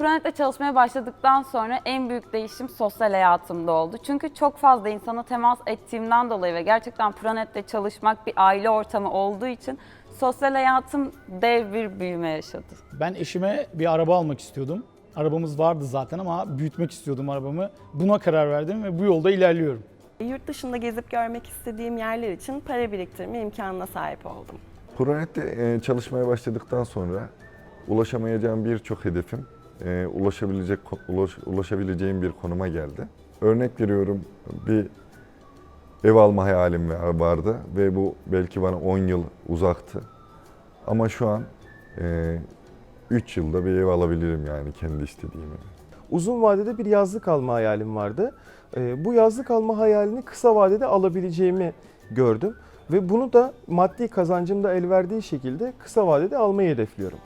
Pronet'te çalışmaya başladıktan sonra en büyük değişim sosyal hayatımda oldu. Çünkü çok fazla insana temas ettiğimden dolayı ve gerçekten Pronet'te çalışmak bir aile ortamı olduğu için sosyal hayatım dev bir büyüme yaşadı. Ben eşime bir araba almak istiyordum. Arabamız vardı zaten ama büyütmek istiyordum arabamı. Buna karar verdim ve bu yolda ilerliyorum. Yurt dışında gezip görmek istediğim yerler için para biriktirme imkanına sahip oldum. Pronet'te e, çalışmaya başladıktan sonra ulaşamayacağım birçok hedefim e, ulaşabilecek ulaş- ulaşabileceğim bir konuma geldi. Örnek veriyorum bir ev alma hayalim vardı ve bu belki bana 10 yıl uzaktı. Ama şu an 3 yılda bir ev alabilirim yani kendi istediğimi. Uzun vadede bir yazlık alma hayalim vardı. Ee, Bu yazlık alma hayalini kısa vadede alabileceğimi gördüm. Ve bunu da maddi kazancım da el verdiği şekilde kısa vadede almayı hedefliyorum.